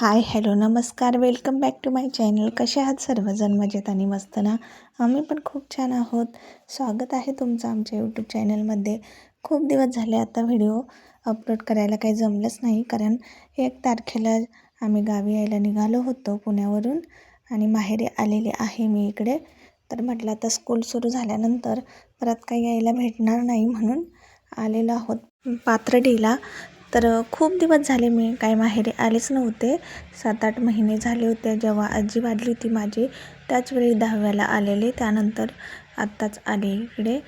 हाय hello नमस्कार. Welcome back to my channel. कसे आहात सर्वजण? मजेत आणि मस्त ना? आम्ही पण खूप छान आहोत. स्वागत आहे तुमचं आमच्या यूट्यूब चॅनलमध्ये. खूप दिवस झाले आता व्हिडिओ अपलोड करायला काही जमलंच नाही कारण एक तारखेला आम्ही गावी यायला निघालो होतो पुण्यावरून आणि माहेरी आलेली आहे मी इकडे. तर म्हटलं आता स्कूल सुरू झाल्यानंतर परत काही यायला भेटणार नाही म्हणून आलेलो आहोत. पात्रडीला तर खूप दिवस झाले मी काय माहेरी आलेच नव्हते. सात आठ महिने झाले होते जेव्हा आजी वाढली होती माझी. त्याचवेळी दहाव्याला आलेले. त्यानंतर आत्ताच आले इकडे.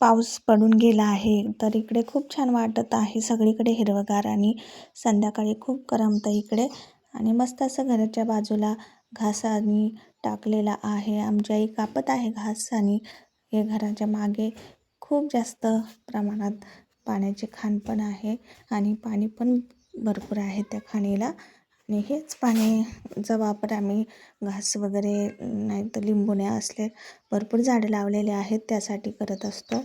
पाऊस पडून गेला आहे. तर इकडे खूप छान वाटत आहे. सगळीकडे हिरवगार आणि संध्याकाळी खूप करमतं इकडे. आणि मस्त असं घराच्या बाजूला घास आणि टाकलेला आहे. आमच्या आई कापत आहे घास आणि हे घराच्या मागे खूप जास्त प्रमाणात पाण्याची खाण पण आहे आणि पाणी पण भरपूर आहे त्या खाणीला. आणि हेच पाणीचा वापर आम्ही घास वगैरे नाही तर लिंबूण्या असले भरपूर झाडं लावलेले आहेत त्यासाठी करत असतो.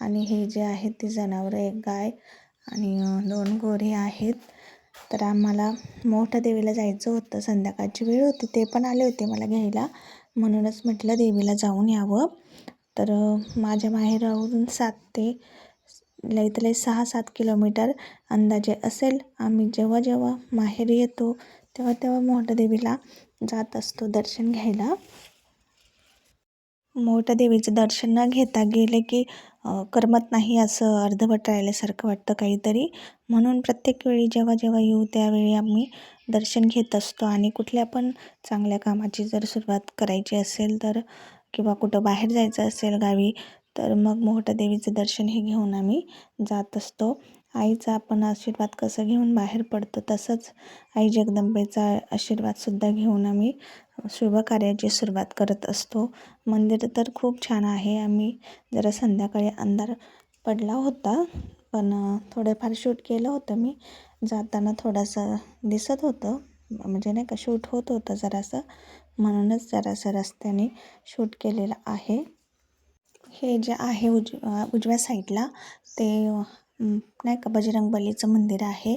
आणि हे जे आहेत ती जनावरं एक गाय आणि दोन गोरे आहेत. तर आम्हाला मोठ्या देवीला जायचं होतं. संध्याकाळची वेळ होती ते पण आले होते मला घ्यायला. म्हणूनच म्हटलं देवीला जाऊन यावं. तर माझ्या माहेरावरून सात ते लईत लई सहा सात किलोमीटर अंदाजे असेल. आम्ही जेव्हा जेव्हा माहेरी येतो तेव्हा तेव्हा मोठदेवीला जात असतो दर्शन घ्यायला. मोठदेवीचं दर्शन न घेता गेले की करमत नाही असं अर्धवट राहिल्यासारखं वाटतं काहीतरी. म्हणून प्रत्येक वेळी जेव्हा जेव्हा येऊ त्यावेळी आम्ही दर्शन घेत असतो. आणि कुठल्या पण चांगल्या कामाची जर सुरुवात करायची असेल तर किंवा कुठं बाहेर जायचं असेल गावी तर मग मोहटा देवीचं दर्शन हे घेऊन आम्ही जात असतो. आईचा आपण आशीर्वाद कसं घेऊन बाहेर पडतो तसंच आई जगदंबेचा आशीर्वादसुद्धा घेऊन आम्ही शुभ कार्याची सुरुवात करत असतो. मंदिर तर खूप छान आहे. आम्ही जरा संध्याकाळी अंधार पडला होता पण थोडंफार शूट केलं होतं मी. जाताना थोडंसं दिसत होतं म्हणजे नाही का शूट होत होतं जरासं. म्हणूनच जरासं रस्त्याने शूट केलेलं आहे. हे जे आहे उज उजव्या साईडला ते नाही का बजरंगबलीचं मंदिर आहे.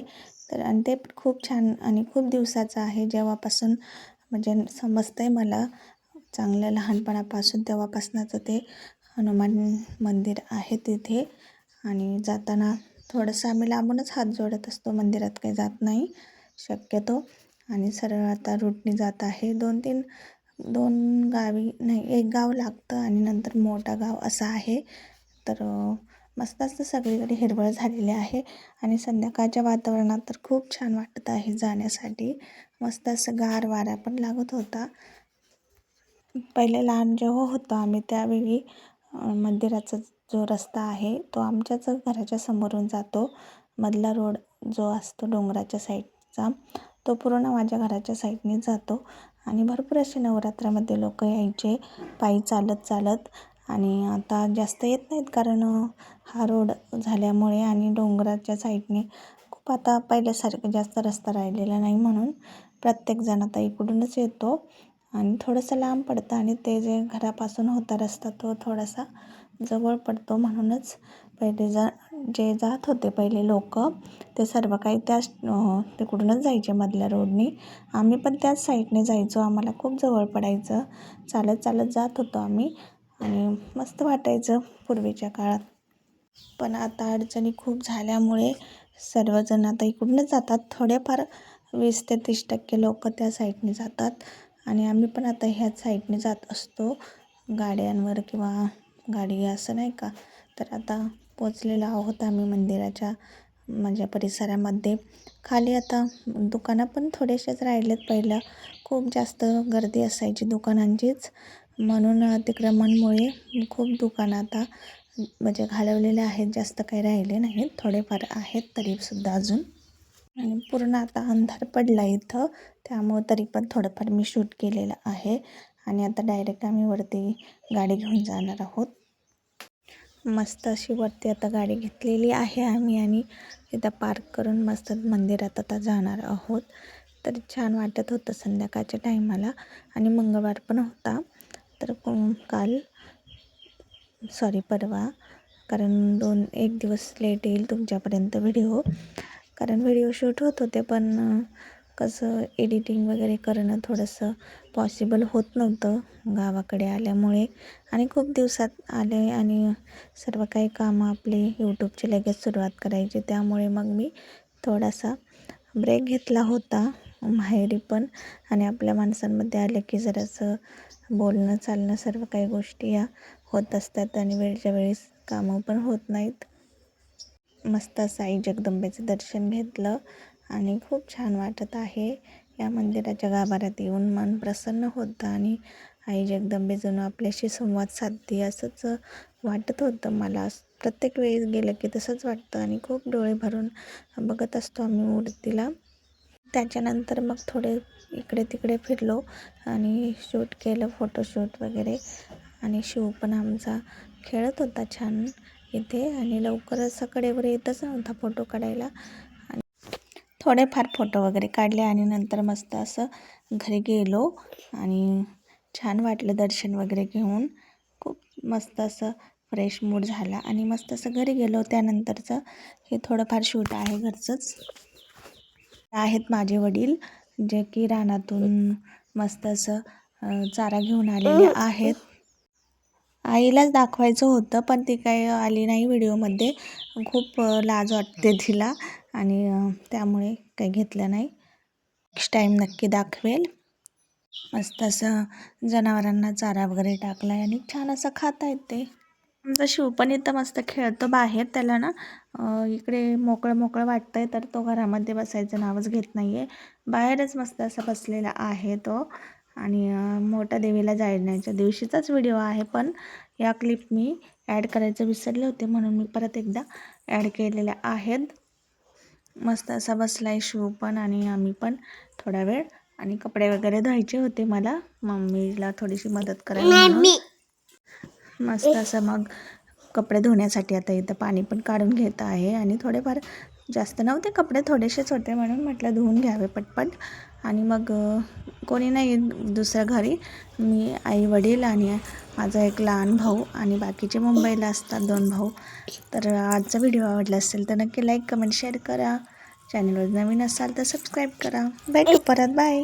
तर आणि ते खूप छान आणि खूप दिवसाचं आहे. जेव्हापासून म्हणजे समजतं आहे मला चांगलं लहानपणापासून तेव्हापासूनचं ते हनुमान मंदिर आहे तिथे. आणि जाताना थोडंसं आम्ही लांबूनच हात जोडत असतो मंदिरात काही जात नाही शक्यतो. आणि सरळ आता रूटने जात आहे. दोन तीन दोन गावी नाही एक गाव लागतं आणि नंतर मोठा गाव असा आहे. तर मस्त असं सगळीकडे हिरवळ झालेली आहे आणि संध्याकाळच्या वातावरणात तर खूप छान वाटत आहे जाण्यासाठी. मस्त असं गार वारा पण लागत होता. पहिले लहान जेव्हा होतो आम्ही त्यावेळी मंदिराचा जो रस्ता आहे तो आमच्याच घराच्या समोरून जातो. मधला रोड जो असतो डोंगराच्या साईडचा तो पूर्ण माझ्या घराच्या साईडने जातो. आणि भरपूर असे नवरात्रामध्ये लोक यायचे पायी चालत चालत. आणि आता जास्त येत नाहीत कारण हा रोड झाल्यामुळे आणि डोंगराच्या साईडने खूप आता पहिल्यासारखं जास्त रस्ता राहिलेला नाही म्हणून प्रत्येकजण आता इकडूनच येतो. आणि थोडंसं लांब पडतं आणि ते जे घरापासून होता रस्ता तो थोडासा जवळ पडतो म्हणूनच पहिले जा जे जात होते पहिले लोक ते सर्व काही त्याच तिकडूनच जायचे मधल्या रोडनी. आम्ही पण त्याच साईडने जायचो. आम्हाला खूप जवळ पडायचं. चालत चालत जात होतो आम्ही. आणि मस्त वाटायचं पूर्वीच्या काळात. पण आता अडचणी खूप झाल्यामुळे सर्वजण आता इकडूनच जातात. थोडेफार वीस ते तीस टक्के लोक त्या साईडने जातात. आणि आम्ही पण आता ह्याच साईडने जात असतो. गाड्यांवर किंवा गाडी असं नाही का? तर आता पोचलेलो आहोत आम्ही मंदिराच्या माझ्या परिसरामध्ये. खाली आता दुकानं पण थोडेसेच राहिलेत. पहिलं खूप जास्त गर्दी असायची दुकानांचीच. म्हणून अतिक्रमणमुळे खूप दुकानं आता म्हणजे घालवलेले आहेत. जास्त काही राहिले नाहीत. थोडेफार आहेत तरीसुद्धा अजून. आणि पूर्ण आता अंधार पडला इथं. त्यामुळं तरी पण थोडंफार मी शूट केलेलं आहे. आणि आता डायरेक्ट आम्ही वरती गाडी घेऊन जाणार आहोत. मस्त अशी वरती आता गाडी घेतलेली आहे आम्ही आणि इथं पार्क करून मस्त मंदिरात आता जाणार आहोत. तर छान वाटत होतं संध्याकाळच्या टायमाला आणि मंगळवार पण होता. तर काल सॉरी परवा कारण दोन एक दिवस लेट येईल तुमच्यापर्यंत व्हिडिओ कारण व्हिडिओ शूट होत होते पण कसं एडिटिंग वगैरे करणं थोडंसं पॉसिबल होत नव्हतं गावाकडे आल्यामुळे. आणि खूप दिवसात आले आणि सर्व काही कामं आपले यूट्यूबची लगेच सुरुवात करायची. त्यामुळे मग मी थोडासा ब्रेक घेतला होता माहेरी पण. आणि आपल्या माणसांमध्ये आले की जरासं बोलणं चालणं सर्व काही गोष्टी या होत असतात आणि वेळच्या वेळेस कामं पण होत नाहीत. मस्त असं आई जगदंबेचं दर्शन घेतलं. आणि खूप छान वाटत आहे. या मंदिराच्या गाभाऱ्यात येऊन मन प्रसन्न होतं आणि आई जगदंबे जणू आपल्याशी संवाद साधते असंच वाटत होतं मला. प्रत्येक वेळेस गेलं की तसंच वाटतं आणि खूप डोळे भरून बघत असतो आम्ही मूर्तीला. त्याच्यानंतर मग थोडे इकडे तिकडे फिरलो आणि शूट केलं फोटोशूट वगैरे. आणि शिव पण आमचा खेळत होता छान इथे आणि लवकरच सकाळीवर येतच नव्हता फोटो काढायला. थोडेफार फोटो वगैरे काढले आणि नंतर मस्त असं घरी गेलो आणि छान वाटलं दर्शन वगैरे घेऊन. खूप मस्त असं फ्रेश मूड झाला आणि मस्त असं घरी गेलो. त्यानंतरचं हे थोडंफार शूट आहे घरचंच. आहेत माझे वडील जे की रानातून मस्त असं चारा घेऊन आलेले आहेत. आईलाच दाखवायचं होतं पण ती काही आली नाही व्हिडिओमध्ये खूप लाज वाटते तिला. आणि त्यामुळे काही घेतलं नाही. नेक्स्ट टाईम नक्की दाखवेल. मस्त असं जनावरांना चारा वगैरे टाकला आहे आणि छान असं खाता येते आमचा शिव पण इथं मस्त खेळतो बाहेर त्याला ना. इकडे मोकळं मोकळं वाटतं आहे तर तो घरामध्ये बसायचं नावच घेत नाही आहे बाहेरच मस्त असा बसलेला आहे तो. आणि मोठ्या देवीला जाळण्याच्या दिवशीचाच व्हिडिओ आहे पण या क्लिप मी ॲड करायचं विसरले होते म्हणून मी परत एकदा ॲड केलेल्या आहेत. मस्त असा बसला आहे शिव पण आणि आम्ही पण थोडा वेळ. आणि कपडे वगैरे धुवायचे होते मला. मम्मीला थोडीशी मदत करायला. मस्त असं मग कपडे धुण्यासाठी आता इथं पाणी पण काढून घेत आहे. आणि थोडेफार जास्त नव्हते कपडे थोडेसेच होते म्हणून म्हटलं धुवून घ्यावे पटपट. आणि मग कोणी नाही दुसऱ्या घरी. मी आई वडील आणि माझा एक लहान भाऊ आणि बाकीचे मुंबईला असतात दोन भाऊ. तर आजचा व्हिडिओ आवडला असेल तर नक्की लाईक कमेंट शेअर करा. चॅनलवर नवीन असाल तर सबस्क्राईब करा. भेटू परत. बाय